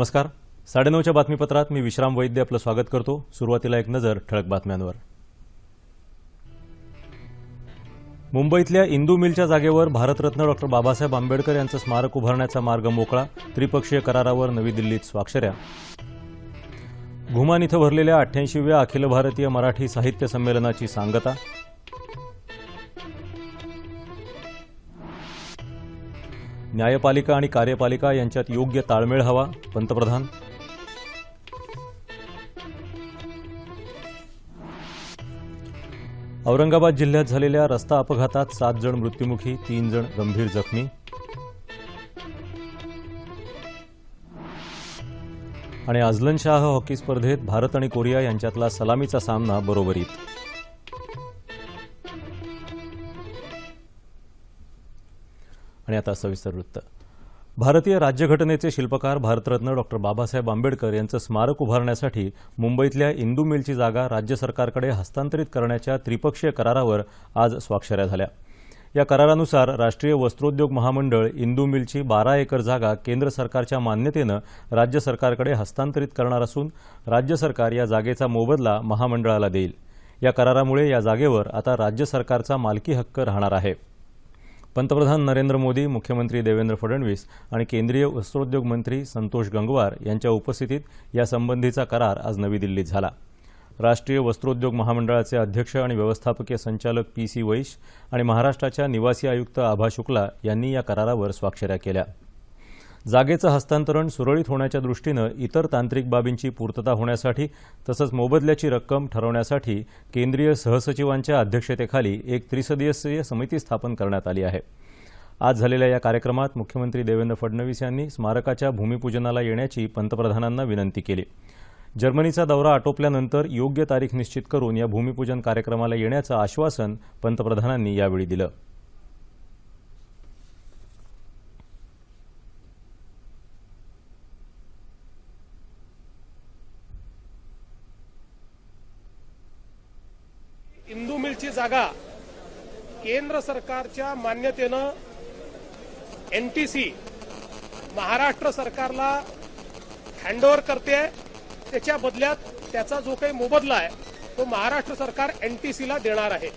नमस्कार. साडेनऊच्या बातमीपत्रात मी विश्राम वैद्य आपलं स्वागत करतो. सुरुवातीला एक नजर ठळक बातम्यांवर. मुंबईतल्या इंदू मिलच्या जागेवर भारतरत्न डॉक्टर बाबासाहेब आंबेडकर यांचं स्मारक उभारण्याचा मार्ग मोकळा त्रिपक्षीय करारावर नवी दिल्लीत स्वाक्षऱ्या. घुमान इथं भरलेल्या अठ्ठ्याऐंशीव्या अखिल भारतीय मराठी साहित्य संमेलनाची सांगता. न्यायपालिका आणि कार्यपालिका यांच्यात योग्य ताळमेळ हवा. पंतप्रधान. औरंगाबाद जिल्ह्यात झालेल्या रस्ता अपघातात सात जण मृत्युमुखी तीन जण गंभीर जखमी. आणि अझलन शाह हॉकी स्पर्धेत भारत आणि कोरिया यांच्यातला सलामीचा सामना बरोबरीत. आणि आता सविस्तर वृत्त. भारतीय राज्यघटनेचे शिल्पकार भारतरत्न डॉक्टर बाबासाहेब आंबेडकर यांचं स्मारक उभारण्यासाठी मुंबईतल्या इंदू मिलची जागा राज्य सरकारकडे हस्तांतरित करण्याच्या त्रिपक्षीय करारावर आज स्वाक्षऱ्या झाल्या. या करारानुसार राष्ट्रीय वस्त्रोद्योग महामंडळ इंदू मिलची बारा एकर जागा केंद्र सरकारच्या मान्यतेनं राज्य सरकारकडे हस्तांतरित करणार असून राज्य सरकार या जागेचा मोबदला महामंडळाला देईल. या करारामुळे या जागेवर आता राज्य सरकारचा मालकी हक्क राहणार आहे. पंतप्रधान नरेंद्र मोदी मुख्यमंत्री देवेंद्र फडणवीस आणि केंद्रीय वस्त्रोद्योग मंत्री संतोष गंगवार यांच्या उपस्थितीत यासंबंधीचा करार आज नवी दिल्लीत झाला. राष्ट्रीय वस्त्रोद्योग महामंडळाचे अध्यक्ष आणि व्यवस्थापकीय संचालक पी सी वैश आणि महाराष्ट्राच्या निवासी आयुक्त आभा शुक्ला यांनी या करारावर स्वाक्षऱ्या केल्या. जागेचं हस्तांतरण सुरळीत होण्याच्या दृष्टीनं इतर तांत्रिक बाबींची पूर्तता होण्यासाठी तसंच मोबदल्याची रक्कम ठरवण्यासाठी केंद्रीय सहसचिवांच्या अध्यक्षतेखाली एक त्रिसदस्यीय समिती स्थापन करण्यात आली आहे. आज झालेल्या या कार्यक्रमात मुख्यमंत्री देवेंद्र फडणवीस यांनी स्मारकाच्या भूमिपूजनाला येण्याची पंतप्रधानांना विनंती केली. जर्मनीचा दौरा आटोपल्यानंतर योग्य तारीख निश्चित करून या भूमिपूजन कार्यक्रमाला येण्याचं आश्वासन पंतप्रधानांनी यावेळी दिलं. मिलची जागा केंद्र सरकारच्या मान्यतेनं एनटीसी महाराष्ट्र सरकारला हँडओव्हर करते त्याच्या बदल्यात त्याचा जो काही मोबदला आहे तो महाराष्ट्र सरकार एनटीसीला देणार आहे.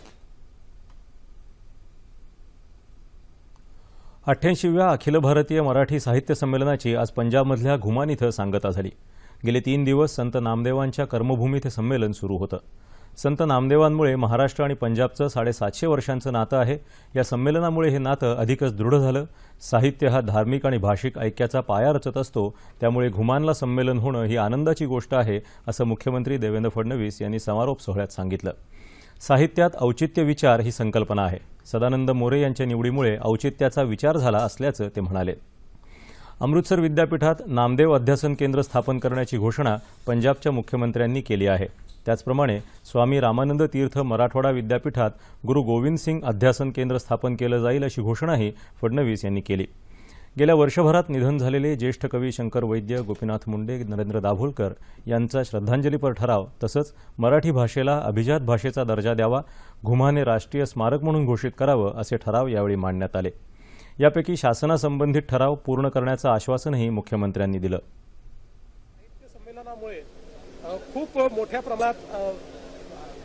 अठ्ठ्याऐंशीव्या अखिल भारतीय मराठी साहित्य संमेलनाची आज पंजाबमधल्या घुमान इथं सांगता झाली. गेले तीन दिवस संत नामदेवांच्या कर्मभूमीत हे संमेलन सुरू होतं. संत नामदेवांमुळे महाराष्ट्र आणि पंजाबचं साडेसातशे वर्षांचं नातं आहे. या संमेलनामुळे हे नातं अधिकच दृढ झालं. साहित्य हा धार्मिक आणि भाषिक ऐक्याचा पाया रचत असतो. त्यामुळे घुमानला संमेलन होणं ही आनंदाची गोष्ट आहे असं मुख्यमंत्री देवेंद्र फडणवीस यांनी समारोप सोहळ्यात सांगितलं. साहित्यात औचित्य विचार ही संकल्पना आहे. सदानंद मोरे यांच्या निवडीमुळे औचित्याचा विचार झाला असल्याचं ते म्हणाले. अमृतसर विद्यापीठात नामदेव अध्यासन केंद्र स्थापन करण्याची घोषणा पंजाबच्या मुख्यमंत्र्यांनी केली आहे. त्याचप्रमाणे स्वामी रामानंद तीर्थ मराठवाडा विद्यापीठात गुरु गोविंद सिंग अध्यासन केंद्र स्थापन केलं जाईल अशी घोषणाही फडणवीस यांनी केली. गेल्या वर्षभरात निधन झालेले ज्येष्ठ कवी शंकर वैद्य गोपीनाथ मुंडे नरेंद्र दाभोलकर यांचा श्रद्धांजलीपर ठराव तसंच मराठी भाषेला अभिजात भाषेचा दर्जा द्यावा घुमाने राष्ट्रीय स्मारक म्हणून घोषित करावं असे ठराव यावेळी मांडण्यात आले. यापैकी शासनासंबंधित ठराव पूर्ण करण्याचं आश्वासनही मुख्यमंत्र्यांनी दिलं. संमेलनामुळे खूप मोठ्या प्रमाणात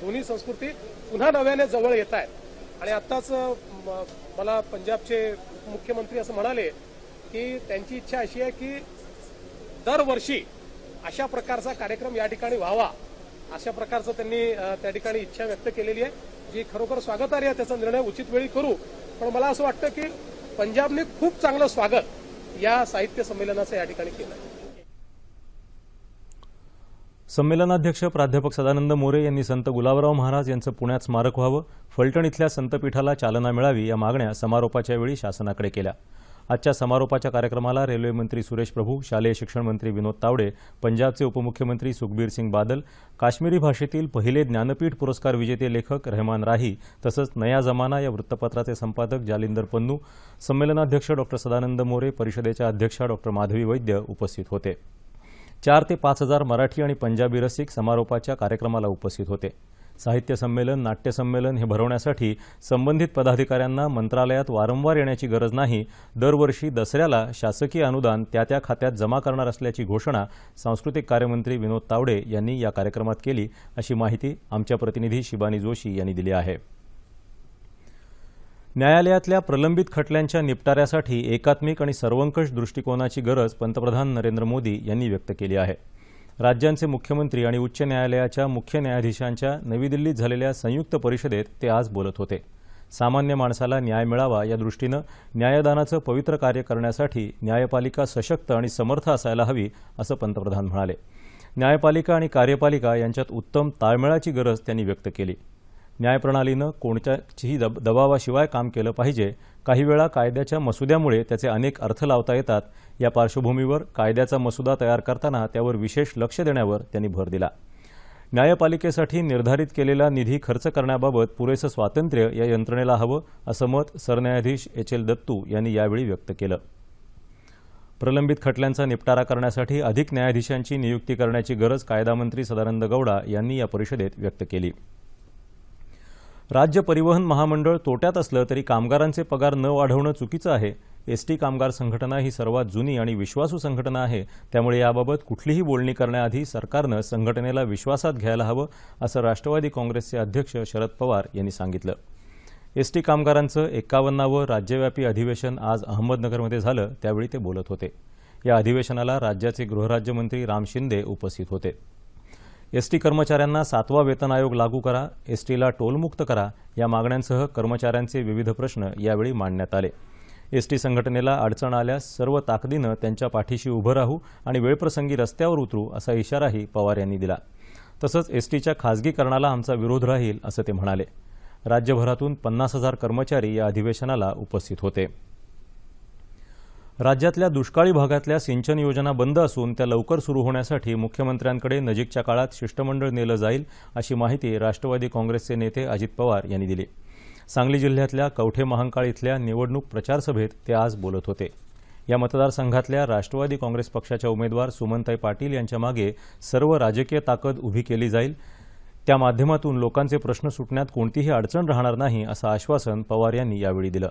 दोन्ही संस्कृती पुन्हा नव्याने जवळ येत आहेत. आणि आत्ताच मला पंजाबचे मुख्यमंत्री असं म्हणाले की त्यांची इच्छा अशी आहे की दरवर्षी अशा प्रकारचा कार्यक्रम या ठिकाणी व्हावा. अशा प्रकारचं त्यांनी त्या ठिकाणी इच्छा व्यक्त केलेली आहे जी खरोखर स्वागतार्ह आहे त्याचा निर्णय उचित वेळी करू. पण मला असं वाटतं की पंजाबने खूप चांगलं स्वागत या साहित्य संमेलनाचं या ठिकाणी केलं आहे संमेलनाध्यक्ष प्राध्यापक सदानंद मोरे यांनी संत गुलाबराव महाराज यांचं पुण्यात स्मारक व्हावं फलटण इथल्या संतपीठाला चालना मिळावी या मागण्या समारोपाच्या वेळी शासनाकडे केल्या. आजच्या समारोपाच्या कार्यक्रमाला रेल्वे मंत्री सुरेश प्रभू शालेय शिक्षण मंत्री विनोद तावडे पंजाबचे उपमुख्यमंत्री सुखबीर सिंग बादल काश्मीरी भाषेतील पहिले ज्ञानपीठ पुरस्कार विजेते लेखक रहमान राही तसंच नया जमाना या वृत्तपत्राचे संपादक जालिंदर पन्नू संमेलनाध्यक्ष डॉ सदानंद मोरे परिषदेच्या अध्यक्षा डॉक्टर माधवी वैद्य उपस्थित होते. चार ते पाच हजार मराठी आणि पंजाबी रसिक समारोपाच्या कार्यक्रमाला उपस्थित होते. साहित्य संमेलन नाट्य संमेलन हे भरवण्यासाठी संबंधित पदाधिकाऱ्यांना मंत्रालयात वारंवार येण्याची गरज नाही. दरवर्षी दसऱ्याला शासकीय अनुदान त्या त्या खात्यात जमा करणार असल्याची घोषणा सांस्कृतिक कार्यमंत्री विनोद तावडे यांनी या कार्यक्रमात केली. अशी माहिती आमच्या प्रतिनिधी शिबानी जोशी यांनी दिली आहे. न्यायालयातल्या प्रलंबित खटल्यांच्या निपटाऱ्यासाठी एकात्मिक आणि सर्वंकष दृष्टिकोनाची गरज पंतप्रधान नरेंद्र मोदी यांनी व्यक्त केली आहे. राज्यांचे मुख्यमंत्री आणि उच्च न्यायालयाच्या मुख्य न्यायाधीशांच्या नवी दिल्लीत झालेल्या संयुक्त परिषदेत ते आज बोलत होते. सामान्य माणसाला न्याय मिळावा या दृष्टीनं न्यायदानाचं पवित्र कार्य करण्यासाठी न्यायपालिका सशक्त आणि समर्थ असायला हवी असं पंतप्रधान म्हणाले. न्यायपालिका आणि कार्यपालिका यांच्यात उत्तम ताळमेळाची गरज त्यांनी व्यक्त केली. न्यायप्रणालीनं कोणत्याही दब दबावाशिवाय काम केलं पाहिजे. काही वेळा कायद्याच्या मसुद्यामुळे त्याचे अनेक अर्थ लावता येतात. या पार्श्वभूमीवर कायद्याचा मसुदा तयार करताना त्यावर विशेष लक्ष देण्यावर त्यांनी भर दिला. न्यायपालिकेसाठी निर्धारित केलेला निधी खर्च करण्याबाबत पुरेसं स्वातंत्र्य या यंत्रणेला हवं असं मत सरन्यायाधीश एच एल दत्तू यांनी यावेळी व्यक्त केलं. प्रलंबित खटल्यांचा निपटारा करण्यासाठी अधिक न्यायाधीशांची नियुक्ती करण्याची गरज कायदामंत्री सदानंद गौडा यांनी या परिषदेत व्यक्त केली. राज्य परिवहन महामंडळ तोट्यात असलं तरी कामगारांचे पगार न वाढवणं चुकीचं आहे. एसटी कामगार संघटना ही सर्वात जुनी आणि विश्वासू संघटना आहे. त्यामुळे याबाबत कुठलीही बोलणी करण्याआधी सरकारनं संघटनेला विश्वासात घ्यायला हवं असं राष्ट्रवादी काँग्रेसचे अध्यक्ष शरद पवार यांनी सांगितलं. एसटी कामगारांचं एकावन्नावं राज्यव्यापी अधिवेशन आज अहमदनगरमध्ये झालं त्यावेळी ते बोलत होते. या अधिवेशनाला राज्याचे गृहराज्यमंत्री राम शिंदे उपस्थित होते. एसटी कर्मचाऱ्यांना सातवा वेतन आयोग लागू करा एसटीला टोलमुक्त करा या मागण्यांसह कर्मचाऱ्यांचे विविध प्रश्न यावेळी मांडण्यात आले. एसटी संघटनेला अडचण आल्यास सर्व ताकदीनं त्यांच्या पाठीशी उभं राहू आणि वेळप्रसंगी रस्त्यावर उतरू असा इशाराही पवार यांनी दिला. तसंच एसटीच्या खासगीकरणाला आमचा विरोध राहील असं ते म्हणाले. राज्यभरातून पन्नास हजार कर्मचारी या अधिवेशनाला उपस्थित होते. राज्यातल्या दुष्काळी भागातल्या सिंचन योजना बंद असून त्या लवकर सुरू होण्यासाठी मुख्यमंत्र्यांकडे नजीकच्या काळात शिष्टमंडळ नेलं जाईल अशी माहिती राष्ट्रवादी काँग्रेसचे नेते अजित पवार यांनी दिली. सांगली जिल्ह्यातल्या कवठे महांकाळ इथल्या निवडणूक प्रचारसभेत ते आज बोलत होते. या मतदारसंघातल्या राष्ट्रवादी काँग्रेस पक्षाच्या उमेदवार सुमनताई पाटील यांच्या मागे सर्व राजकीय ताकद उभी केली जाईल. त्या माध्यमातून लोकांचे प्रश्न सुटण्यात कोणतीही अडचण राहणार नाही असं आश्वासन पवार यांनी यावेळी दिलं.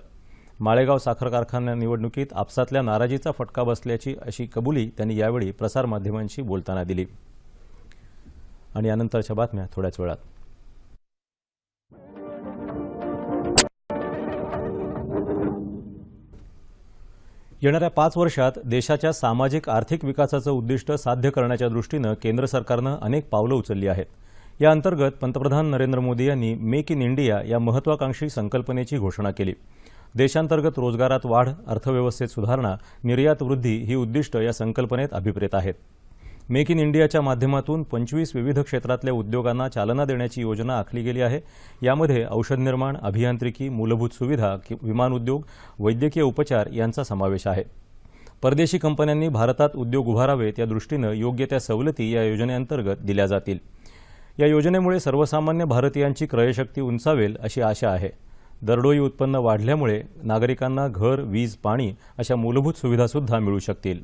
माळेगाव साखर कारखाना निवडणुकीत आपसातल्या नाराजीचा फटका बसल्याची अशी कबुली त्यांनी यावेळी प्रसारमाध्यमांशी बोलताना दिली. आणि यानंतरच्या बातम्या थोड्याच वेळात. येणाऱ्या पाच वर्षात देशाच्या सामाजिक आर्थिक विकासाचं उद्दिष्ट साध्य करण्याच्या दृष्टीनं केंद्र सरकारनं अनेक पावलं उचलली आहेत. या अंतर्गत पंतप्रधान नरेंद्र मोदी यांनी मेक इन इंडिया या महत्वाकांक्षी संकल्पनेची घोषणा केली. देशांतर्गत रोजगारात वाढ अर्थव्यवस्थेत सुधारणा निर्यात वृद्धी ही उद्दिष्ट या संकल्पनेत अभिप्रेत आहेत. मेक इन इंडियाच्या माध्यमातून पंचवीस विविध क्षेत्रातल्या उद्योगांना चालना देण्याची योजना आखली गेली आहे. यामध्ये औषध निर्माण अभियांत्रिकी मूलभूत सुविधा कि- विमान उद्योग वैद्यकीय उपचार यांचा समावेश आहे. परदेशी कंपन्यांनी भारतात उद्योग उभारावेत या दृष्टीनं योग्य त्या सवलती या योजनेअंतर्गत दिल्या जातील. या योजनेमुळे सर्वसामान्य भारतीयांची क्रयशक्ती उंचावेल अशी आशा आहे. दरडोई उत्पन्न वाढल्यामुळे नागरिकांना घर वीज पाणी अशा मूलभूत सुविधासुद्धा मिळू शकतील.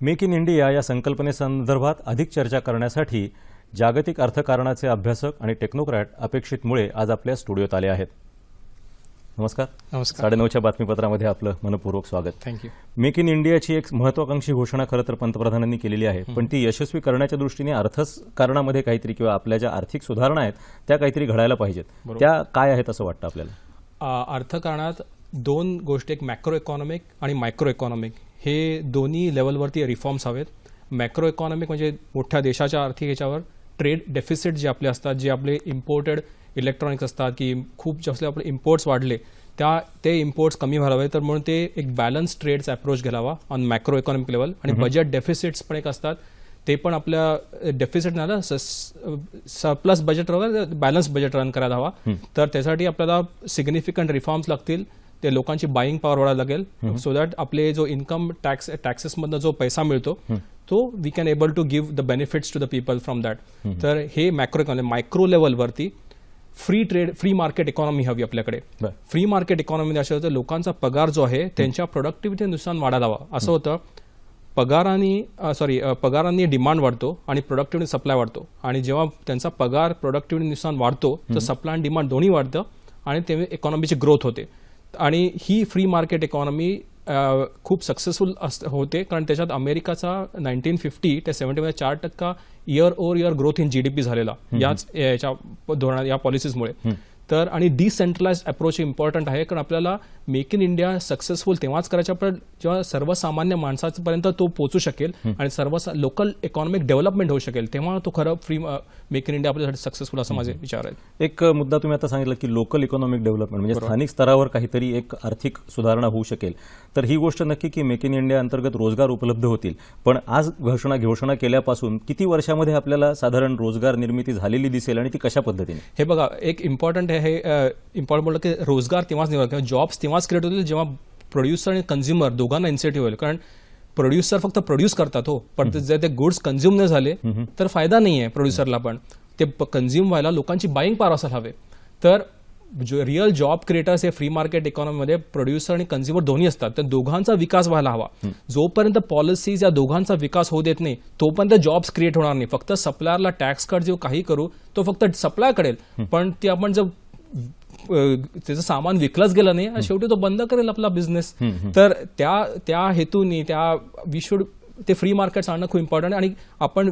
मेक इन इंडिया या संकल्पनेसंदर्भात अधिक चर्चा करण्यासाठी जागतिक अर्थकारणाचे अभ्यासक आणि टेक्नोक्रॅट अपेक्षित मुळे आज आपल्या स्टुडिओत आले आहेत. नमस्कार. नमस्कार. साडेनऊच्या बातमीपत्रामध्ये आपलं मनपूर्वक स्वागत. थँक्यू मेक इन इंडियाची एक महत्वाकांक्षी घोषणा खरं तर पंतप्रधानांनी केलेली आहे. पण ती यशस्वी करण्याच्या दृष्टीने अर्थकारणामध्ये काहीतरी किंवा आपल्या ज्या आर्थिक सुधारणा आहेत त्या काहीतरी घडायला पाहिजेत. त्या काय आहेत असं वाटतं आपल्याला? अर्थकारणात दोन गोष्टी एक मॅक्रो इकॉनॉमिक आणि मायक्रो इकॉनॉमिक हे दोन्ही लेवलवरती रिफॉर्म्स हवेत. मॅक्रो इकॉनॉमिक म्हणजे मोठ्या देशाच्या आर्थिक याच्यावर ट्रेड डेफिसिट जे आपले असतात जे आपले इम्पोर्टेड इलेक्ट्रॉनिक्स असतात की खूप जास्त आपले इम्पोर्ट्स वाढले त्या ते इम्पोर्ट्स कमी व्हावे. तर म्हणून ते एक बॅलन्स ट्रेडचा अप्रोच घ्यावा ऑन मॅक्रो इकॉनॉमिक लेवल आणि बजेट डेफिसिट्स पण एक असतात. ते पण आपल्या डेफिसिट नाही surplus budget balance budget run करायला हवा. तर त्यासाठी आपल्याला सिग्निफिकंट रिफॉर्म्स लागतील. ते लोकांची बाईंग पॉवर वाढायला लागेल. सो दॅट आपले जो इन्कम टॅक्स टॅक्सेसमधनं जो पैसा मिळतो तो we can able to give the benefits to the people from that तर हे मॅक्रो इकॉनॉमी मायक्रो लेवलवरती free trade free market economy हवी आपल्याकडे. फ्री मार्केट इकॉनॉमी अशा होतं लोकांचा पगार जो आहे त्यांच्या प्रोडक्टिव्हिटीनुसार वाढायला हवा असं होतं पगाराने सॉरी पगारांनी डिमांड वाढतो आणि प्रोडक्टिव्हिटी सप्लाय वाढतो. आणि जेव्हा त्यांचा पगार प्रोडक्टिव्हिटीनुसार वाढतो तर सप्लाय आणि डिमांड दोन्ही वाढतं आणि तेव्हा इकॉनॉमीची ग्रोथ होते. आणि ही फ्री मार्केट इकॉनॉमी खूप सक्सेसफुल होते. कारण त्याच्यात अमेरिकाचा नाईन्टीन फिफ्टी ते सेव्हन्टीमध्ये चार टक्का year over year growth in GDP झालेला. याच याच्या धोरणा या पॉलिसीजमुळे तर आणि डिसेंट्रलाइज अप्रोच इम्पॉर्टंट आहे कारण आपल्याला मेक इन इंडिया सक्सेसफुल तेव्हाच करायचं पण जेव्हा सर्वसामान्य माणसापर्यंत तो पोहोचू शकेल आणि सर्व लोकल इकॉनॉमिक डेव्हलपमेंट होऊ शकेल तेव्हा तो खरं फ्री मेक इन इंडिया आपल्यासाठी सक्सेसफुल असं माझे विचार आहेत एक मुद्दा तुम्ही आता सांगितलं की लोकल इकॉनॉमिक डेव्हलपमेंट म्हणजे स्थानिक स्तरावर काहीतरी एक आर्थिक सुधारणा होऊ शकेल. तर ही गोष्ट नक्की की मेक इन इंडिया अंतर्गत रोजगार उपलब्ध होतील. पण आज घोषणा घोषणा केल्यापासून किती वर्षामध्ये आपल्याला साधारण रोजगार निर्मिती झालेली दिसेल आणि ती कशा पद्धतीने? हे बघा एक इम्पॉर्टंट आहे हे इम्पॉर्टंट बोललं की रोजगार तेव्हाच निर्माण किंवा जॉब्स तेव्हाच क्रिएट होतील जेव्हा प्रोड्युसर आणि कन्झ्युमर दोघांना इन्सेटिव्ह होईल. कारण प्रोड्युसर फक्त प्रोड्यूस करतात हो पण जर ते गुड्स कन्झ्युम नाही झाले तर फायदा नाही आहे प्रोड्युसरला पण. ते कन्झ्युम व्हायला लोकांची बाईंग पार असायला हवे. तर जो रिअल जॉब क्रिएटर्स हे फ्री मार्केट इकॉनॉमीमध्ये प्रोड्युसर आणि कन्झ्युमर दोन्ही असतात तर दोघांचा विकास व्हायला हवा. जोपर्यंत पॉलिसीज या दोघांचा विकास होऊ देत नाही तोपर्यंत जॉब्स क्रिएट होणार नाही. फक्त सप्लायरला टॅक्स कट जो काही करू तो फक्त सप्लाय करेल. पण ते आपण जर त्याचं सामान विकलंच गेलं नाही. शेवटी तो बंद करेल आपला बिझनेस तर त्या त्या हेतूनी त्या वी शुड ते फ्री मार्केट्स आणणं खूप इम्पॉर्टंट आणि आपण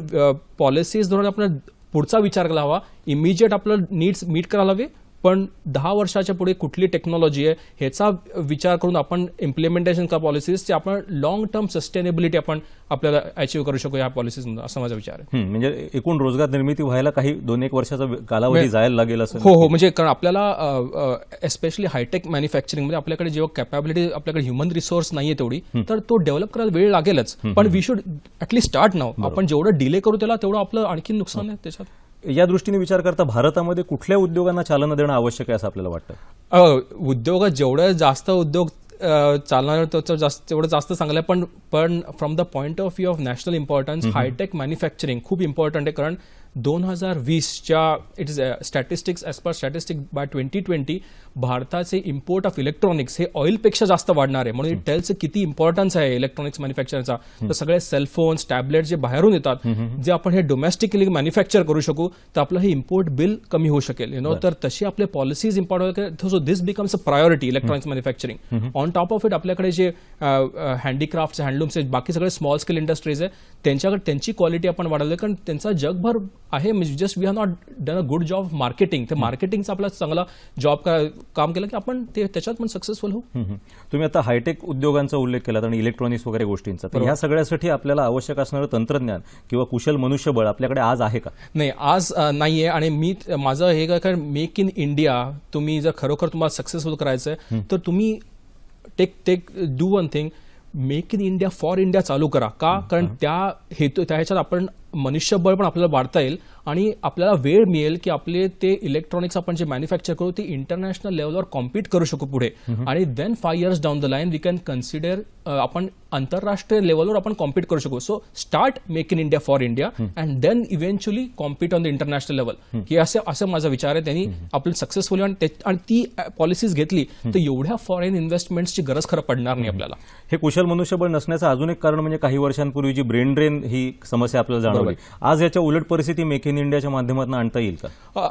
पॉलिसीज धरून आपण पुढचा विचार करायला हवा इमिजिएट आपलं नीड्स मीट करायला हवे. पण दहा वर्षाच्या पुढे कुठली टेक्नॉलॉजी आहे ह्याचा विचार करून आपण इम्प्लिमेंटेशन का पॉलिसीज ते आपण लॉंग टर्म सस्टेनेबिलिटी आपण आपल्याला अचीव्ह करू शकू या पॉलिसीजमधून असं माझा विचार आहे. म्हणजे एकूण रोजगार निर्मिती व्हायला काही दोन एक वर्षाचा कालावधी जायला लागेल असं हो हो म्हणजे कारण आपल्याला एस्पेशली हायटेक मॅन्युफॅक्चरिंगमध्ये आपल्याकडे जेव्हा कॅपॅबिलिटी आपल्याकडे ह्युमन रिसोर्स नाहीये तेवढी तर तो डेव्हलप करायला वेळ लागेलच. पण we should at least start now आपण जेवढं डिले करू त्याला तेवढं आपलं आणखी नुकसान आहे त्याच्यात. या दृष्टीने विचार करता भारतामध्ये कुठल्या उद्योगांना चालना देणं आवश्यक आहे असं आपल्याला वाटतं? अ, उद्योगात जेवढं जास्त उद्योग चालणार त्याचं जास्त तेवढं जास्त चांगलं आहे पण पण from the point of view of national importance hi tech manufacturing खूप इम्पॉर्टंट आहे. कारण दोन हजार वीसच्या it is statistics as per statistic by twenty twenty भारताचे इम्पोर्ट ऑफ इलेक्ट्रॉनिक्स हे ऑइलपेक्षा जास्त वाढणार आहे. म्हणून टेलचं किती इम्पॉर्टन्स आहे इलेक्ट्रॉनिक्स मॅन्युफॅक्चरचा तर सगळे सेलफोन्स टॅबलेट जे बाहेरून येतात जे आपण हे डोमेस्टिकली मॅन्युफॅक्चर करू शकू तर आपलं हे इम्पोर्ट बिल कमी होऊ शकेल. यु नो तर तशी आपले policies important so this becomes a priority electronics manufacturing on top of it आपल्याकडे जे हँडीक्राफ्ट हँडलूम्स आहेत बाकी सगळे स्मॉल स्केल इंडस्ट्रीज आहे त्यांच्याकडे त्यांची क्वालिटी आपण वाढवली कारण त्यांचा जगभर आहे. Just we have not done a good job marketing ते मार्केटिंगचा आपला चांगला जॉब काम केलं की आपण ते त्याच्यात पण सक्सेसफुल होऊ. तुम्ही आता हायटेक उद्योगांचा उल्लेख केला आणि इलेक्ट्रॉनिक्स वगैरे गोष्टींचा. तर ह्या सगळ्यासाठी आपल्याला आवश्यक असणारं तंत्रज्ञान किंवा कुशल मनुष्यबळ आपल्याकडे आज आहे का? नाही आज अ, नाहीये आणि मी माझं हे काय मेक इन इंडिया तुम्ही जर खरोखर तुम्हाला सक्सेसफुल करायचं आहे तर तुम्ही take take do one thing make in India for India चालू करा. का? कारण त्या हेतू त्या ह्याच्यात आपण मनुष्यबळ पण आपल्याला वाढता येईल आणि आपल्याला वेळ मिळेल की आपले ते इलेक्ट्रॉनिक्स आपण जे मॅन्युफॅक्चर करू ते इंटरनॅशनल लेवलवर कॉम्पीट करू शकू पुढे. आणि then five years down the line we can consider आपण आंतरराष्ट्रीय लेवलवर आपण कॉम्पीट करू शकू. So start make in India for India and then eventually compete on the international level हे असं असं माझा विचार आहे. त्यांनी आपलं सक्सेसफुल आणि ते- आणि ती पॉलिसीज घेतली तर एवढ्या फॉरेन इन्व्हेस्टमेंटची गरज खरं पडणार नाही आपल्याला. हे कुशल मनुष्यबळ नसण्याचं अजून एक कारण म्हणजे काही वर्षांपूर्वी जी ब्रेन ड्रेन ही समस्या आपल्याला जाणवली आज याच्या उलट परिस्थिती मेक इन इंडियाच्या माध्यमातून आणता येईल का?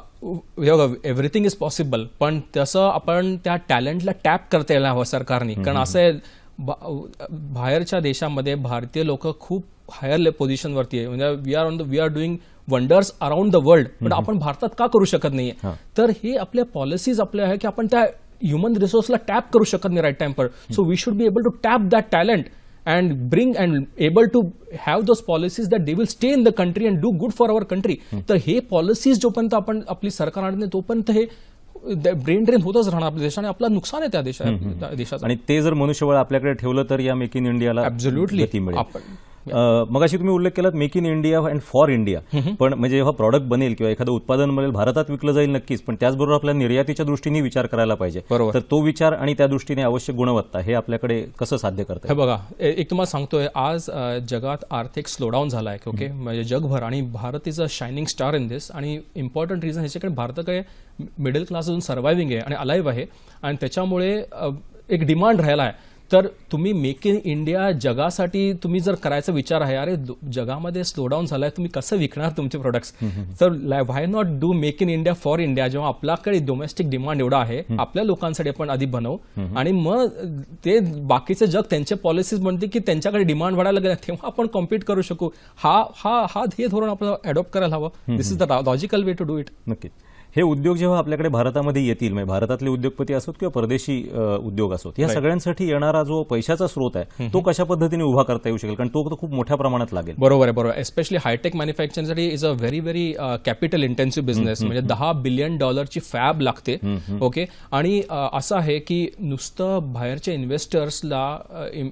एव्हरीथिंग इज पॉसिबल पण तसं आपण त्या टॅलेंटला टॅप करता यायला हवं सरकारने. कारण असं बाहेरच्या देशामध्ये भारतीय लोक खूप हायर पोझिशनवरती आहे. म्हणजे we are on the we are doing wonders around the world पण आपण भारतात का करू शकत नाहीये? तर हे आपल्या पॉलिसीज आपल्या आहे की आपण त्या ह्युमन रिसोर्सला टॅप करू शकत नाही right time per so we should be able to tap that talent and bring and able to have those policies that they will stay in the country and do good for our country तर हे policies जोपर्यंत आपण आपली सरकार आणत नाही तोपर्यंत हे ब्रेन ड्रेन होतच राहणार आपल्या देशाने. आपलं नुकसान आहे त्या देशा त्या देशाचं. आणि ते जर मनुष्यबळ आपल्याकडे ठेवलं तर या मेक इन इंडियाला मिळेल. आपण- अं, मगाशी तुम्ही उल्लेख केलात make in India and for India पण म्हणजे जेव्हा प्रॉडक्ट बनेल किंवा एखादं उत्पादन बनेल भारतात विकलं जाईल नक्कीच पण त्याचबरोबर आपल्या निर्यातीच्या दृष्टीने विचार करायला पाहिजे. बरोबर. तर तो विचार आणि त्या दृष्टीने आवश्यक गुणवत्ता हे आपल्याकडे कसं साध्य करता हे बघा एक तुम्हाला सांगतोय आज जगात आर्थिक स्लोडाऊन झाला आहे ओके म्हणजे जगभर आणि Bharat is a shining star in this आणि इम्पॉर्टंट रिझन ह्याच्याकडे भारताकडे मिडल क्लास अजून सर्वायव्हिंग आहे आणि अलाईव्ह आहे. आणि त्याच्यामुळे एक डिमांड राहिला आहे तर तुम्ही मेक इन इंडिया जगासाठी तुम्ही जर करायचा विचार आहे अरे जगामध्ये स्लोडाऊन झालाय तुम्ही कसं विकणार तुमचे प्रोडक्ट्स तर why not do make in India for India जेव्हा आपल्याकडे डोमेस्टिक डिमांड एवढा आहे आपल्या लोकांसाठी आपण आधी बनवू. आणि मग ते बाकीचे जग त्यांचे पॉलिसीज म्हणते की त्यांच्याकडे डिमांड वाढायला लागेल तेव्हा आपण कॉम्पीट करू शकू. हा हा हा हे धोरण आपल्याला अडॉप्ट करायला हवं. This is the logical way to do it नक्कीच. हे उद्योग जेव्हा आपल्याकडे भारतामध्ये येतील म्हणजे भारतातले उद्योगपती असोत किंवा परदेशी उद्योग असोत या सगळ्यांसाठी येणारा जो पैशाचा स्रोत आहे तो कशा पद्धतीने उभा करता येऊ शकेल? कारण तो तर खूप मोठ्या प्रमाणात लागेल. बरोबर आहे बरोबर especially hi tech मॅन्युफॅक्चरिंगसाठी is a very very capital intensive business म्हणजे दहा बिलियन डॉलरची फॅब लागते ओके आणि असं आहे की नुसतं बाहेरच्या इन्व्हेस्टर्सला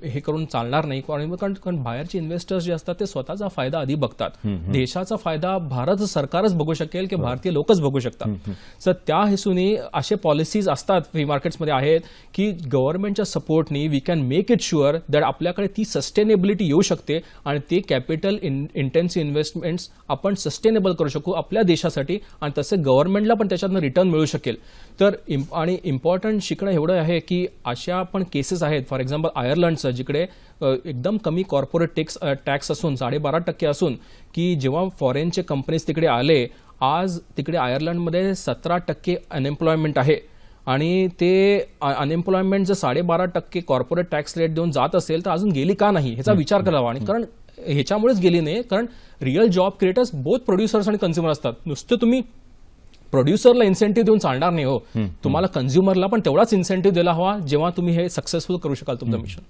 हे करून चालणार नाही. कारण बाहेरचे इन्व्हेस्टर्स जे असतात ते स्वतःचा फायदा आधी बघतात. देशाचा फायदा भारत सरकारच बघू शकेल की भारतीय लोकच बघू शकतात. सर त्या हेतूने असे पॉलिसीज असतात फ्री मार्केट्समध्ये आहेत की गव्हर्नमेंटच्या सपोर्टनी we can make it sure that आपल्याकडे ती सस्टेनेबिलिटी येऊ शकते आणि ते कॅपिटल इंटेन्सिव्ह इन्व्हेस्टमेंट्स आपण सस्टेनेबल करू शकू आपल्या देशासाठी आणि तसे गव्हर्नमेंटला पण त्याच्यातनं रिटर्न मिळू शकेल. तर आणि इम्पॉर्टंट शिकणं एवढं आहे की अशा पण केसेस आहेत फॉर एक्झाम्पल आयर्लंडचं जिकडे एकदम कमी कॉर्पोरेट टॅक्स टॅक्स असून साडेबारा टक्के असून की जेव्हा फॉरेनचे कंपनीज तिकडे आले आज तिकडे आयर्लंडमध्ये सतरा टक्के अनएम्प्लॉयमेंट आहे. आणि ते अनएम्प्लॉयमेंट जर साडेबारा टक्के कॉर्पोरेट टॅक्स रेट देऊन जात असेल तर अजून गेली का नाही? ह्याचा विचार करावा. आणि कारण ह्याच्यामुळेच गेली नाही कारण real job creators both producers आणि कन्झ्युमर असतात. नुसतं तुम्ही प्रोड्युसरला इन्सेंटिव्ह देऊन चालणार नाही हो. तुम्हाला कन्झ्युमरला पण तेवढाच इन्सेंटिव्ह दिला हवा जेव्हा तुम्ही हे सक्सेसफुल करू शकाल तुमचं मिशन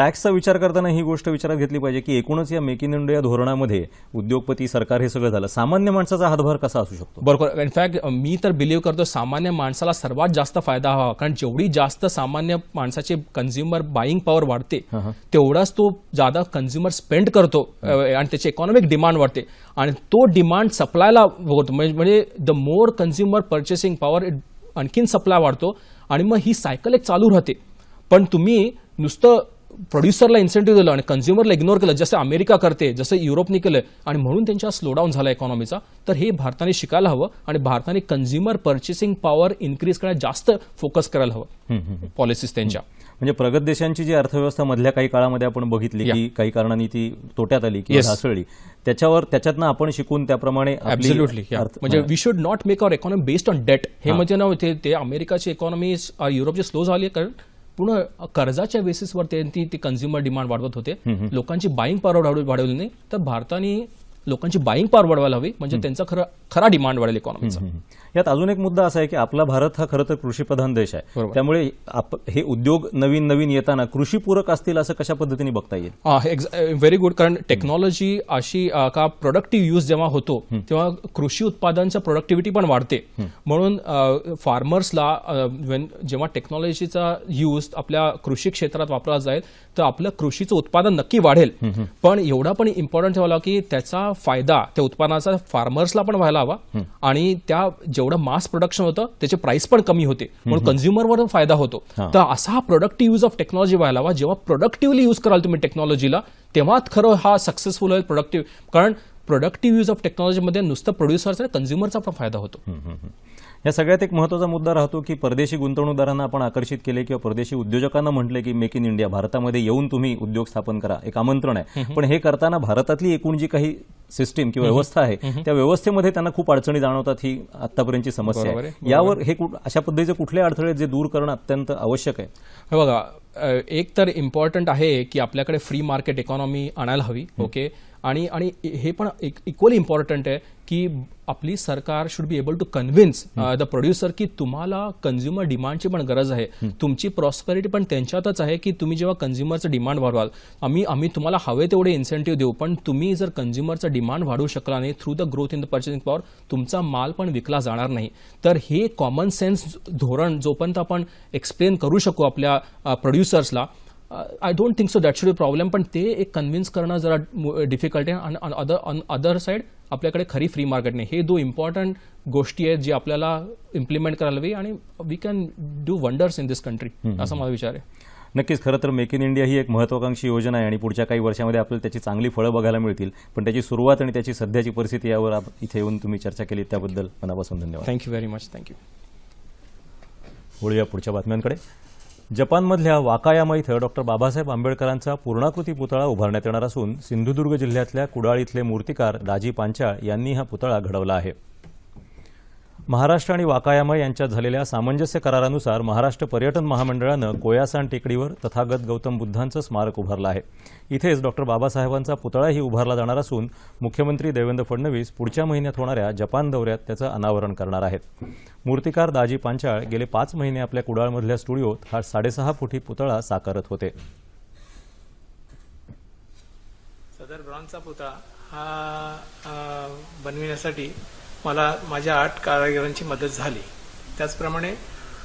टॅक्सचा विचार करताना ही गोष्ट विचारात घेतली पाहिजे की एकूणच या मेक इन इंडिया धोरणामध्ये उद्योगपती सरकार हे सगळं झालं. सामान्य माणसाचा हातभार कसा असू शकतो? बरोबर. इनफॅक्ट मी तर बिलीव्ह करतो सामान्य माणसाला सर्वात जास्त फायदा हवा. कारण जेवढी जास्त सामान्य माणसाचे कन्झ्युमर बाईंग पॉवर वाढते तेवढाच तो जादा कन्झ्युमर स्पेंड करतो आणि त्याची इकॉनॉमिक डिमांड वाढते. आणि तो डिमांड सप्लायला होतो. म्हणजे म्हणजे the more consumer purchasing power आणखीन सप्लाय वाढतो. आणि मग ही सायकल एक चालू राहते. पण तुम्ही नुसतं प्रोड्युसरला इन्सेंटिव्ह दिलं आणि कन्झ्युमरला इग्नोर केलं जसं अमेरिका करते जसं युरोपने केलं आणि म्हणून त्यांच्या स्लोडाऊन झाला इकॉनॉमीचा तर हे भारताने शिकायला हवं आणि भारताने कन्झ्युमर पर्चेसिंग पॉवर इन्क्रीज करायला जास्त फोकस करायला हवं. पॉलिसीज त्यांच्या. म्हणजे प्रगत देशांची जी अर्थव्यवस्था मधल्या काही काळामध्ये आपण बघितली की काही कारणांनी ती तोट्यात आली किंवा Yes. ढासळली त्याच्यावर त्याच्यातनं आपण शिकून त्याप्रमाणे म्हणजे we should not make our economy based on debt हे म्हणजे ना ते अमेरिकाची इकॉनॉमी युरोपची स्लो झाली कारण पूर्ण कर्जाच्या बेसिसवर ते ती कन्झ्युमर डिमांड वाढवत होते. लोकांची बाईंग पॉवर वाढव- वाढवली नाही. तर भारताने लोकांची बाईंग पॉवर वाढवायला हवी. म्हणजे त्यांचा खरा खरा डिमांड वाढेल इकॉनॉमीचा. यात अजून एक मुद्दा असा आहे की आपला भारत हा खरं तर कृषीप्रधान देश आहे. त्यामुळे हे उद्योग नवीन नवीन येताना कृषीपूरक असतील असं कशा पद्धतीने बघता येईल? व्हेरी गुड कारण टेक्नॉलॉजी अशी का प्रोडक्टिव्ह यूज जेव्हा होतो तेव्हा कृषी उत्पादनचं प्रोडक्टिव्हिटी पण वाढते. म्हणून फार्मर्सला जेव्हा टेक्नॉलॉजीचा यूज आपल्या कृषी क्षेत्रात वापरला जाईल तर आपलं कृषीचं उत्पादन नक्की वाढेल. पण एवढा पण इम्पॉर्टंट ठेवायला की त्याचा फायदा त्या उत्पादनाचा फार्मर्सला पण व्हायला हवा आणि त्या जेवढं मास प्रोडक्शन होतं त्याचे प्राइस पण कमी होते. म्हणून कन्झ्युमरवर फायदा होतो. तर असा हा प्रोडक्टिव्ह यूज ऑफ टेक्नॉलॉजी व्हायला हवा. जेव्हा प्रोडक्टिव्हली यूज कराल तुम्ही टेक्नॉलॉजीला तेव्हा खरं हा सक्सेसफुल होईल प्रोडक्टिव्ह कारण प्रोडक्टिव्ह यूज ऑफ टेक्नॉलॉजीमध्ये नुसतं प्रोड्युसर्स आणि कन्झ्युमरचा पण फायदा होतो. या सगळ्यात एक महत्त्वाचा मुद्दा राहतो की परदेशी गुंतवणूकदारांना आपण आकर्षित केले किंवा परदेशी उद्योजकांना म्हटले की मेक इन इंडिया भारतामध्ये येऊन तुम्ही उद्योग स्थापन करा. एक आमंत्रण आहे. पण हे करताना भारतातली एकूण जी काही सिस्टीम किंवा व्यवस्था आहे त्या व्यवस्थेमध्ये त्यांना खूप अडचणी जाणवतात ही आतापर्यंतची समस्या आहे. यावर हे अशा पद्धतीचे कुठले अडथळे जे दूर करणं अत्यंत आवश्यक आहे. हे बघा एक तर इम्पॉर्टंट आहे की आपल्याकडे फ्री मार्केट इकॉनॉमी आणायला हवी ओके आणि आणि हे पण इक्वली इम्पॉर्टंट आहे की आपली सरकार should be able to convince the producer की तुम्हाला कन्झ्युमर डिमांडची पण गरज आहे. तुमची प्रॉस्पेरिटी पण त्यांच्यातच आहे की तुम्ही जेव्हा कन्झ्युमरचं डिमांड वाढवाल. आम्ही आम्ही तुम्हाला हवे तेवढे इन्सेंटिव्ह देऊ पण तुम्ही जर कन्झ्युमरचं डिमांड वाढवू शकला नाही through the growth in the purchasing power तुमचा माल पण विकला जाणार नाही. तर हे कॉमन सेन्स धोरण जोपर्यंत आपण एक्सप्लेन करू शकू आपल्या प्रोड्युसर्सला I don't think so that should be problem पण ते एक कन्व्हिन्स करणं जरा डिफिकल्ट आहे. आणि अदर अदर साईड आपल्याकडे खरी फ्री मार्केट नाही. हे दो इम्पॉर्टंट गोष्टी आहेत जी आपल्याला इम्प्लिमेंट करायला हवी आणि we can do wonders in this country असा माझा विचार आहे. नक्कीच खरं तर मेक इन इंडिया ही एक महत्वाकांक्षी योजना आहे आणि पुढच्या काही वर्षामध्ये आपल्याला त्याची चांगली फळं बघायला मिळतील. पण त्याची सुरुवात आणि त्याची सध्याची परिस्थिती यावर इथे येऊन तुम्ही चर्चा केली त्याबद्दल मनापासून धन्यवाद. थँक्यू व्हेरी मच थँक्यू वळूया पुढच्या बातम्यांकडे. जपानमधल्या वाकायामा इथं डॉक्टर बाबासाहेब आंबेडकरांचा पूर्णाकृती पुतळा उभारण्यात येणार असून सिंधुदुर्ग जिल्ह्यातल्या कुडाळ इथले मूर्तिकार दाजी पांचाळ यांनी हा पुतळा घडवला आहे. महाराष्ट्र आणि वाकायामा यांच्यात झालेल्या सामंजस्य करारानुसार महाराष्ट्र पर्यटन महामंडळानं कोयासान टेकडीवर तथागत गौतम बुद्धांचं स्मारक उभारलं आहे. इथेच डॉक्टर बाबासाहेबांचा पुतळाही उभारला जाणार असून मुख्यमंत्री देवेंद्र फडणवीस पुढच्या महिन्यात होणाऱ्या जपान दौऱ्यात त्याचं अनावरण करणार आहेत. मूर्तिकार दाजी पांचाळ गेले पाच महिने आपल्या कुडाळमधल्या स्टुडिओत हा साडेसहा फुटी पुतळा साकारत होते. सदर ब्रॉन्झचा पुतळा हा बनविण्यासाठी मला माझ्या आठ कारागिरांची मदत झाली. त्याचप्रमाणे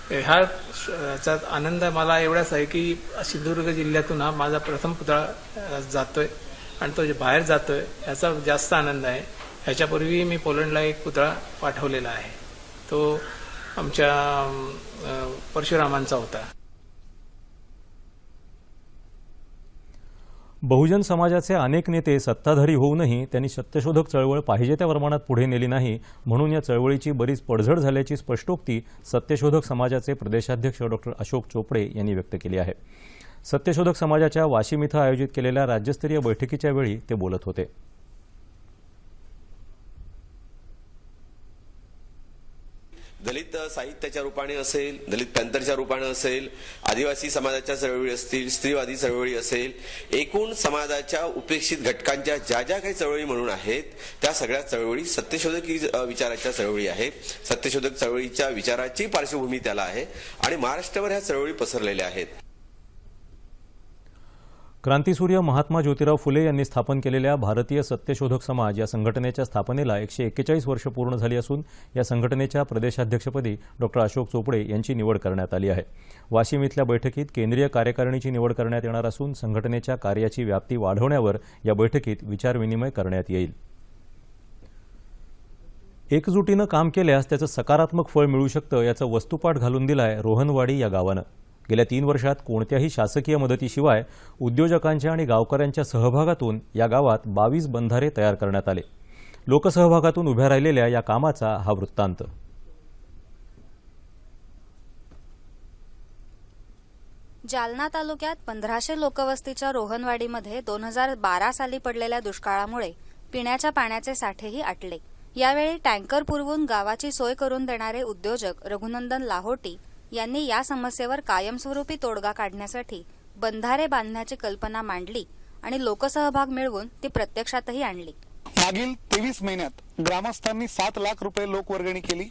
ह्या आनंद मला एवढाच आहे की सिंधुदुर्ग जिल्ह्यातून हा माझा प्रथम पुतळा जातोय आणि तो जे बाहेर जातोय याचा जास्त आनंद आहे. ह्याच्यापूर्वी मी पोलंडला एक पुतळा पाठवलेला आहे. तो आमच्या परशुरामांचा होता. बहुजन समाजाचे अनेक नेते सत्ताधारी होऊनही त्यांनी सत्यशोधक चळवळ पाहिजे त्या प्रमाणात पुढे नेली नाही म्हणून या चळवळीची बरीच पडझड झाल्याची स्पष्टोक्ती सत्यशोधक समाजाचे प्रदेशाध्यक्ष डॉक्टर अशोक चोपडे यांनी व्यक्त केली आहे. सत्यशोधक समाजाच्या वाशिम इथं आयोजित केलेल्या राज्यस्तरीय बैठकीच्या वेळी ते बोलत होते. दलित साहित्याच्या रूपाने असेल दलित पॅंथरच्या रूपाने असेल आदिवासी समाजाच्या चळवळी असतील स्त्रीवादी चळवळी असेल एकूण समाजाच्या उपेक्षित घटकांच्या ज्या ज्या काही चळवळी म्हणून आहेत त्या सगळ्या चळवळी सत्यशोधक ही, विचाराच्या चळवळी आहेत. सत्यशोधक चळवळीच्या विचाराची पार्श्वभूमी त्याला आहे आणि महाराष्ट्रभर ह्या चळवळी पसरलेल्या आहेत. क्रांतीसूर्य महात्मा ज्योतिराव फुले यांनी स्थापन केलेल्या भारतीय सत्यशोधक समाज या संघटनेच्या स्थापनेला एकशे एक्केचाळीस वर्ष पूर्ण झाली असून या संघटनेच्या प्रदेशाध्यक्षपदी डॉक्टर अशोक चोपडे यांची निवड करण्यात आली आहे. वाशिम इथल्या बैठकीत केंद्रीय कार्यकारिणीची निवड करण्यात येणार असून संघटनेच्या कार्याची व्याप्ती वाढवण्यावर या बैठकीत विचारविनिमय करण्यात येईल. एकजुटीनं काम केल्यास त्याचं सकारात्मक फळ मिळू शकतं याचं वस्तुपाठ घालून दिलाय रोहनवाडी या गावानं. गेल्या तीन वर्षात कोणत्याही शासकीय मदतीशिवाय उद्योजकांच्या आणि गावकऱ्यांच्या सहभागातून या गावात बावीस बंधारे तयार करण्यात आले. लोकसहभागातून उभ्या राहिलेल्या या कामाचा हा वृत्तांत. जालना तालुक्यात पंधराशे लोकवस्तीच्या रोहनवाडीमध्ये दोन हजार बारा साली पडलेल्या दुष्काळामुळे पिण्याच्या पाण्याचे साठेही आटले. यावेळी टँकर पुरवून गावाची सोय करून देणारे उद्योजक रघुनंदन लाहोटी यांनी या समस्येवर कायमस्वरूपी तोडगा काढण्यासाठी बंधारे बांधण्याची कल्पना मांडली आणि लोकसहभाग मिळवून ती प्रत्यक्षातही आणली. मागील तेवीस महिन्यात ग्रामस्थांनी सात लाख रुपये लोकवर्गणी केली.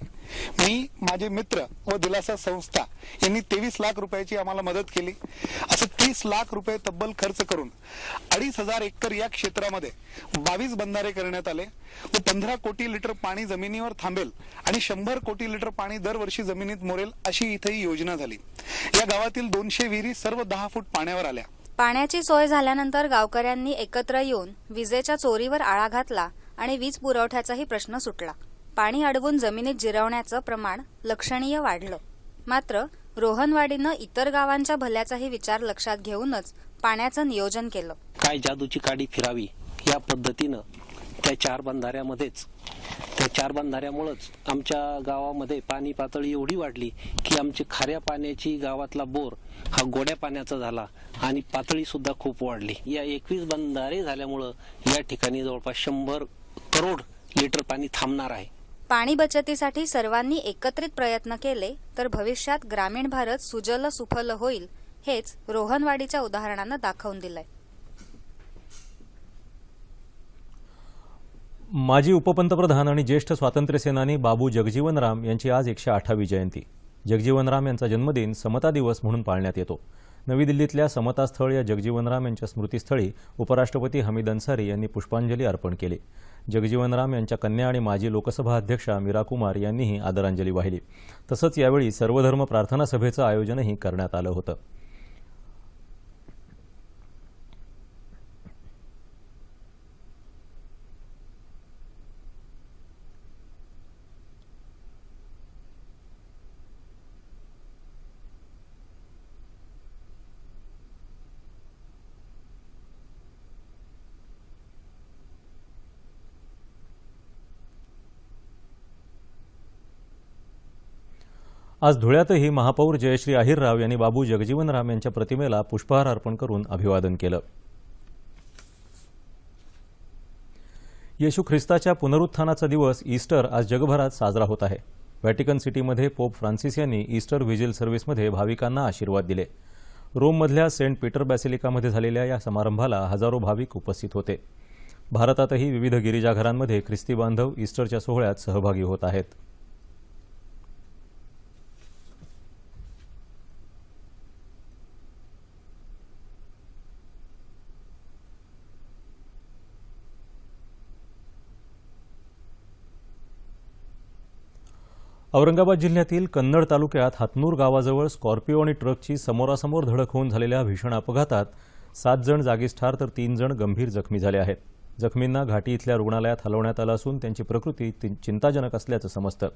मी माझे मित्र व दिलासा संस्था यांनी तेवीस लाख रुपयाची आम्हाला मदत केली. असं तीस लाख रुपये तब्बल खर्च करून अडीच हजार एकर या क्षेत्रामध्ये बावीस बंधारे करण्यात आले व पंधरा कोटी लिटर पाणी जमिनीवर थांबेल आणि शंभर कोटी लिटर पाणी दरवर्षी जमिनीत मोरेल अशी इथेही योजना झाली. या गावातील दोनशे विहिरी सर्व दहा फूट पाण्यावर आल्या. पाण्याची सोय झाल्यानंतर गावकऱ्यांनी एकत्र येऊन विजेच्या चोरीवर आळा घातला आणि वीज पुरवठ्याचाही प्रश्न सुटला. पाणी अडवून जमिनीत जिरवण्याचं प्रमाण लक्षणीय वाढलं. मात्र रोहनवाडीनं इतर गावांच्या भल्याचाही विचार लक्षात घेऊनच पाण्याचं नियोजन केलं. काय जादूची काडी फिरावी या पद्धतीनं त्या चार बंधाऱ्यामध्येच. त्या चार बंधाऱ्यामुळंच आमच्या गावामध्ये पाणी पातळी एवढी वाढली की आमची खाऱ्या पाण्याची गावातला बोर हा गोड्या पाण्याचा झाला आणि पातळी सुद्धा खूप वाढली. या एकवीस बंधारे झाल्यामुळं या ठिकाणी जवळपास शंभर करोड लिटर पाणी थांबणार आहे. पाणी बचतीसाठी सर्वांनी एकत्रित प्रयत्न केले तर भविष्यात ग्रामीण भारत सुजल सुफल होईल हेच रोहनवाडीच्या उदाहरणानं दाखवून दिलंय. माजी उपपंतप्रधान आणि ज्येष्ठ स्वातंत्र्यसेनानी बाबू जगजीवनराम यांची आज एकशे आठावी जयंती. जगजीवनराम यांचा जन्मदिन समता दिवस म्हणून पाळण्यात येतो. नवी दिल्लीतल्या समता स्थळ या जगजीवनराम यांच्या स्मृतीस्थळी उपराष्ट्रपती हमीद अन्सारी यांनी पुष्पांजली अर्पण केली. जगजीवनराम यांच्या कन्या आणि माजी लोकसभा अध्यक्षा मीरा कुमार यांनीही आदरांजली वाहिली. तसंच यावेळी सर्वधर्म प्रार्थना सभेचं आयोजनही करण्यात आलं होतं. आज धुळ्यातही महापौर जयश्री अहिरराव यांनी बाबू जगजीवनराम यांच्या प्रतिमेला पुष्पहार अर्पण करून अभिवादन केलं. येशू ख्रिस्ताच्या पुनरुत्थानाचा दिवस ईस्टर आज जगभरात साजरा होत आहे. व्हॅटिकन सिटीमध्ये पोप फ्रान्सिस यांनी ईस्टर व्हिजिल सर्व्हिसमध्ये भाविकांना आशीर्वाद दिले. रोममधल्या सेंट पीटर बॅसिलिकामध्ये झालेल्या या समारंभाला हजारो भाविक उपस्थित होते. भारतातही विविध गिरिजाघरांमध्ये ख्रिस्ती बांधव ईस्टरच्या सोहळ्यात सहभागी होत आहेत. औरंगाबाद जिल्ह्यातील कन्नड तालुक्यात हातनूर गावाजवळ स्कॉर्पिओ आणि ट्रकची समोरासमोर धडक होऊन झालेल्या भीषण अपघातात सात जण जागीच ठार तर तीन जण गंभीर जखमी झाले आहेत. जखमींना घाटी इथल्या रुग्णालयात हलवण्यात आलं असून त्यांची प्रकृती ति- चिंताजनक असल्याचं समजतं.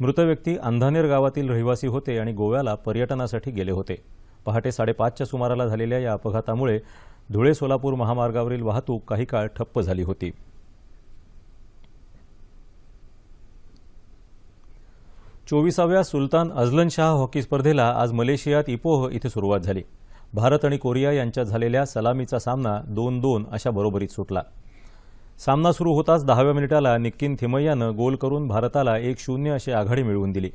मृत व्यक्ती अंधानेर गावातील रहिवासी होते आणि गोव्याला पर्यटनासाठी गेले होते. पहाटे साडेपाचच्या सुमाराला झालेल्या या अपघातामुळे धुळे सोलापूर महामार्गावरील वाहतूक काही काळ ठप्प झाली होती. चोवीसाव्या सुलतान अझलन शाह हॉकी स्पर्धेला आज मलेशियात इपोह इथे सुरुवात झाली. भारत आणि कोरिया यांच्यात झालेल्या सलामीचा सामना दोन दोन अशा बरोबरीत सुटला. सामना सुरू होताच दहाव्या मिनिटाला निक्कीन थिमय्यानं गोल करून भारताला एक शून्य अशी आघाडी मिळवून दिली.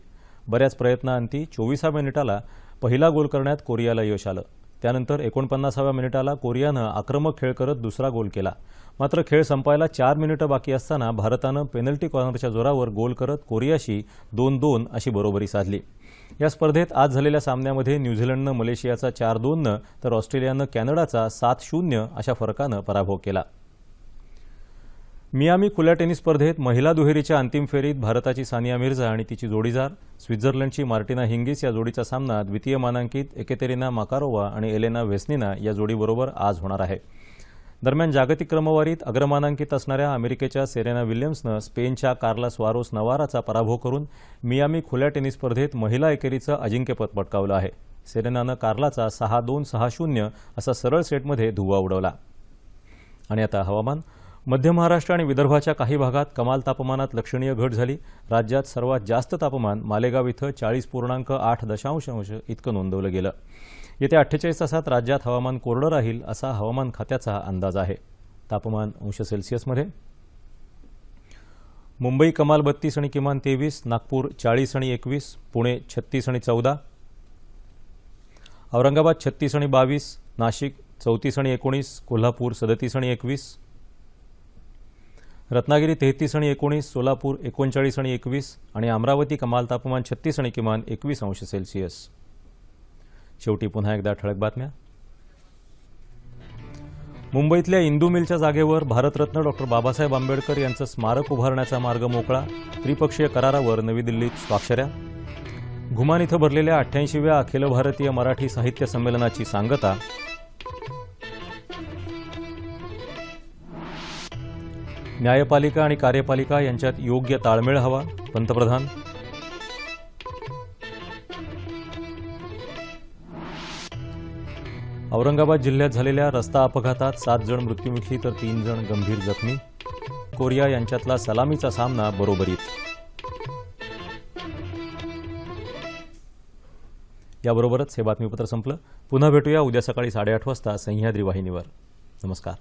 बऱ्याच प्रयत्नांती चोवीसाव्या मिनिटाला पहिला गोल करण्यात कोरियाला यश आलं. त्यानंतर एकोणपन्नासाव्या मिनिटाला कोरियानं आक्रमक खेळ करत दुसरा गोल केला. मात्र खेळ संपायला चार मिनिटं बाकी असताना भारतानं पेनल्टी कॉर्नरच्या जोरावर गोल करत कोरियाशी दोन दोन अशी बरोबरी साधली. या स्पर्धेत आज झालेल्या सामन्यामध्ये न्यूझीलंडनं मलेशियाचा चार दोननं तर ऑस्ट्रेलियानं कॅनडाचा सात शून्य अशा फरकानं पराभव केला. मियामी खुल्या टेनिस स्पर्धेत महिला दुहेरीच्या अंतिम फेरीत भारताची सानिया मिर्झा आणि तिची जोडीदार स्वित्झर्लंडची मार्टिना हिंगिस या जोडीचा सामना द्वितीय मानांकित एकेतेरिना माकारोवा आणि एलेना व्हेस्निना या जोडीबरोबर आज होणार आहे. दरम्यान जागतिक क्रमवारीत अग्रमानांकित असणाऱ्या अमेरिकेच्या सेरेना विल्यम्सनं स्पेनच्या कार्ला स्वारोस नवाराचा पराभव करून मियामी खुल्या टेनिस स्पर्धेत महिला एकेरीचं अजिंक्यपद पटकावलं आहे. सेरेनानं कार्लाचा सहा दोन सहा शून्य असा सरळ सेटमध्ये धुव्वा उडवला. आणि आता हवामान मध्य महाराष्ट्र आणि विदर्भाच्या काही भागात कमाल तापमानात लक्षणीय घट झाली. राज्यात सर्वात जास्त तापमान मालेगाव इथं चाळीस पूर्णांक आठ दशांश अंश इतकं नोंदवलं गेलं. येत्या अठ्ठेचाळीस तासात राज्यात हवामान कोरडं राहील असा हवामान खात्याचा अंदाज आहे. तापमान अंश सेल्सिअसमध्ये. मुंबई कमाल बत्तीस आणि किमान तेवीस नागपूर चाळीस आणि एकवीस पुणे छत्तीस आणि चौदा औरंगाबाद छत्तीस आणि बावीस नाशिक चौतीस आणि एकोणीस कोल्हापूर सदतीस आणि एकवीस रत्नागिरी तेहतीस आणि एकोणीस सोलापूर एकोणचाळीस आणि एकवीस आणि अमरावती कमाल तापमान छत्तीस आणि किमान एकवीस अंश सेल्सिअस. शेवटी पुन्हा एकदा ठळक बातम्या. मुंबईतल्या इंदू मिलच्या जागेवर भारतरत्न डॉक्टर बाबासाहेब आंबेडकर यांचं स्मारक उभारण्याचा मार्ग मोकळा त्रिपक्षीय करारावर नवी दिल्लीत स्वाक्षऱ्या. घुमान इथं भरलेल्या अठ्ठ्याऐंशीव्या अखिल भारतीय मराठी साहित्य संमेलनाची सांगता. न्यायपालिका आणि कार्यपालिका यांच्यात योग्य ताळमेळ हवा. पंतप्रधान. औरंगाबाद जिल्ह्यात झालेल्या रस्ता अपघातात सात जण मृत्युमुखी तर तीन जण गंभीर जखमी. कोरिया यांच्यातला सलामीचा सामना बरोबरीत. याबरोबरच हे बातमीपत्र संपलं. पुन्हा भेटूया उद्या सकाळी साडेआठ वाजता सह्याद्री वाहिनीवर. नमस्कार.